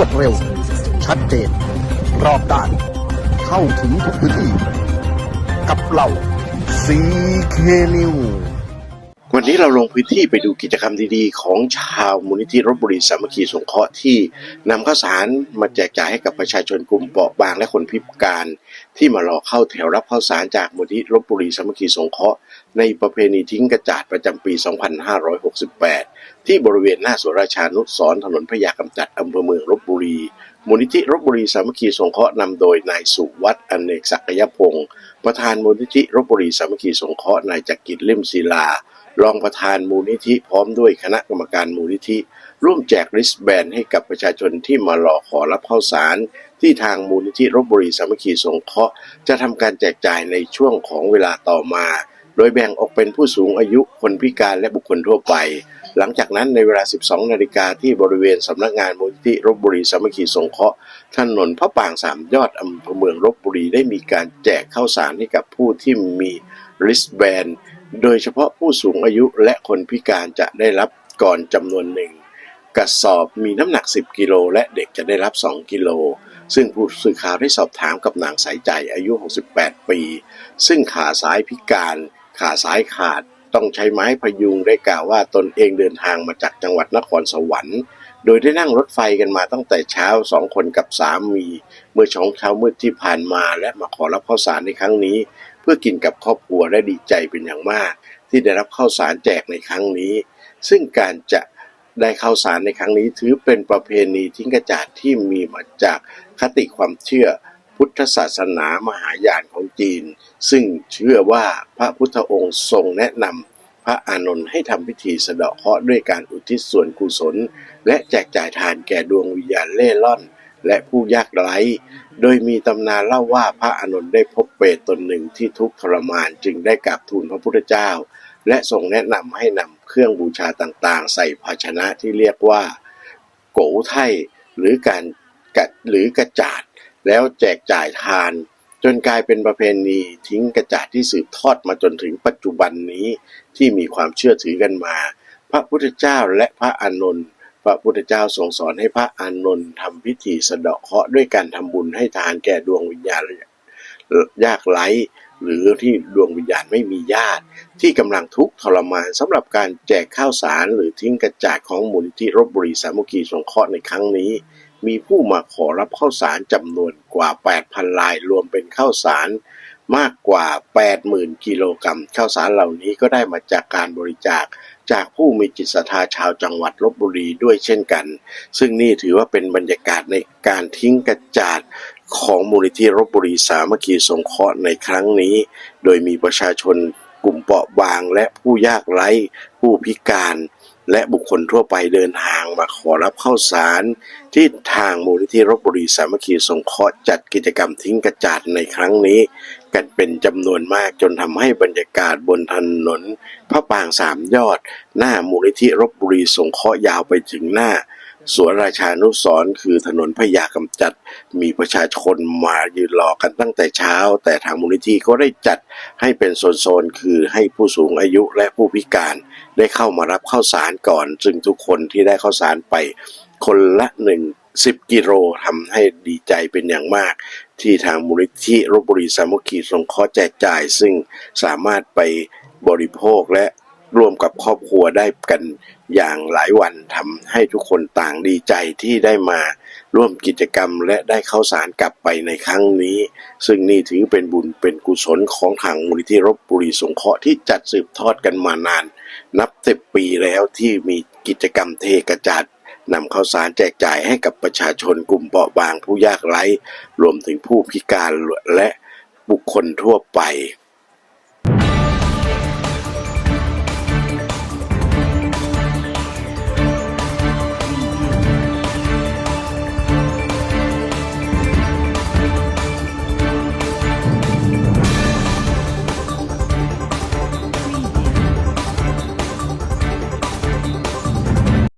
วดเร็ว ชัดเจน รอบด้าน เข้าถึงทุกพื้นที่ กับเราซีเคนิ วันนี้เราลงพื้นที่ไปดูกิจกรรมดีๆ ของชาวมูลนิธิรบบุรีสามัคคีสงเคราะห์ที่นำข้าวสารมาแจกจ่ายให้กับประชาชนกลุ่มเปราะบางและคนพิการ ที่มารอเข้าแถวรับข้าวสารจากมูลนิธิรบบุรีสามัคคีสงเคราะห์ในประเพณีทิ้งกระจาดประจำปี 2568 ที่บริเวณหน้าสวนราชานุสรถนนพญากำจัดอำเภอเมืองรบบุรี มูลนิธิรบบุรีสามัคคีสงเคราะห์นำโดยนายสุวัฒน์อเนกศักยพงศ์ประธานมูลนิธิรบบุรีสามัคคีสงเคราะห์นายจักริดเล่มศิลา รองประธานมูลนิธิพร้อมด้วยคณะกรรมการมูลนิธิ ร่วมแจกริสแบนให้กับประชาชนที่มารอขอรับข้าวสาร ที่ทางมูลนิธิรบบุรีสามัคคีสงเคราะห์จะทำการแจกจ่ายในช่วงของเวลาต่อมา โดยแบ่งออกเป็นผู้สูงอายุคนพิการและบุคคลทั่วไป หลังจากนั้นในเวลา 12 นาฬิกาที่บริเวณสำนักงานมูลนิธิรบบุรีสามัคคีสงเคราะห์ถนนพระปางสามยอดอำเภอเมืองรบบุรีได้มีการแจกข้าวสารให้กับผู้ที่มีริสแบน โดยเฉพาะผู้สูงอายุและคนพิการจะได้รับก่อนจำนวนหนึ่งกระสอบมีน้ำหนัก 10 กิโลและเด็กจะได้รับ 2 กิโล ซึ่งผู้สื่อข่าวได้สอบถามกับนางสายใจอายุ 68 ปี ซึ่งขาซ้ายพิการ ขาซ้ายขาด ต้องใช้ไม้พยุงได้กล่าวว่าตนเองเดินทางมาจากจังหวัดนครสวรรค์ โดยได้นั่งรถไฟกันมาตั้งแต่เช้าสองคนกับสามี เมื่อช่องเช้ามืดที่ผ่านมาและมาขอรับข้าวสารในครั้งนี้ เพื่อกินกับครอบครัวและดีใจเป็นอย่างมาก ที่ได้รับข้าวสารแจกในครั้งนี้ ซึ่งการจะได้ข้าวสารในครั้งนี้ถือเป็นประเพณีทิ้งกระจาดที่มีมาจากคติความเชื่อพุทธศาสนามหายานของจีน ซึ่งเชื่อว่าพระพุทธองค์ทรงแนะนำ ระอานนท์ให้ทำพิธีสะเดาะเคราะห์ด้วยการอุทิศส่วนกุศล และแจกจ่ายทานแก่ดวงวิญญาณเล่ร่อน และผู้ยากไร้ โดยมีตำนานเล่าว่าพระอานนท์ได้พบเปรตตนหนึ่งที่ทุกข์ทรมานจึงได้กราบทูลพระพุทธเจ้า และทรงแนะนำให้นำเครื่องบูชาต่างๆ ใส่ภาชนะที่เรียกว่า โกไทหรือการกัดหรือกระจาดแล้วแจกจ่ายทาน จนกลายเป็นประเพณีทิ้งกระจาดที่สืบทอดมาจนถึงปัจจุบันนี้ที่มีความเชื่อถือกันมา พระพุทธเจ้าและพระอานนท์พระพุทธเจ้าทรงสอนให้พระอานนท์ทำพิธีสะเดาะเคราะห์ด้วยการทำบุญให้ทานแก่ดวงวิญญาณยากไร้หรือที่ดวงวิญญาณไม่มีญาติ ที่กำลังทุกข์ทรมานสำหรับการแจกข้าวสารหรือทิ้งกระจาดของมูลนิธิรบบุรีสามัคคีสงเคราะห์ในครั้งนี้ มีผู้มาขอรับข้าวสารจำนวนก ว่า 8,000 ลายรวมเป็นข้าวสารมากกว่า 80,000 กิโลกรัมข้าวสารเหล่านี้ก็ได้มาจากการบริจาคจากผู้มีจิตศรัทธาชาวจังหวัดลบบุรีด้วยเช่นกัน ซึ่งนี่ถือว่าเป็นบรรยากาศในการทิ้งกระจาดของมูลนิธิรบบุรีสามัคคีสงเคราะห์ในครั้งนี้ โดยมีประชาชนกลุ่มเปราะบางและผู้ยากไร้ผู้พิการ และบุคคลทั่วไปเดินทางมาขอรับข้าวสาร ที่ทางมูลนิธิรบบุรีสามัคคีสงเคราะห์จัดกิจกรรมทิ้งกระจาดในครั้งนี้ กันเป็นจำนวนมากจนทำให้บรรยากาศบนถนนพระปรางสามยอด หน้ามูลนิธิรบบุรีสงเคราะห์ยาวไปถึงหน้า สวนราชานุสรคือถนนพญากำจัด มีประชาชนมายืนรอกันตั้งแต่เช้า แต่ทางมูลนิธิก็ได้จัดให้เป็นโซนๆ คือให้ผู้สูงอายุและผู้พิการได้เข้ามารับข้าวสารก่อน ซึ่งทุกคนที่ได้ข้าวสารไป คนละหนึ่งสิบกิโลทำให้ดีใจเป็นอย่างมาก ที่ทางมูลนิธิรบบุรีสามัคคีสงเคราะห์แจกจ่าย ซึ่งสามารถไปบริโภคและร่วมกับครอบครัวได้กัน อย่างหลายวันทำให้ทุกคนต่างดีใจที่ได้มาร่วมกิจกรรมและได้เข้าสารกลับไปในครั้งนี้ ซึ่งนี่ถือเป็นบุญเป็นกุศลของทางมูลนิธิรบบุรีสงเคราะห์ที่จัดสืบทอดกันมานาน นับสิบปีแล้วที่มีกิจกรรมเทกระจาดนำข้าวสารแจกจ่ายให้กับประชาชนกลุ่มเปราะบางผู้ยากไร้ รวมถึงผู้พิการและบุคคลทั่วไป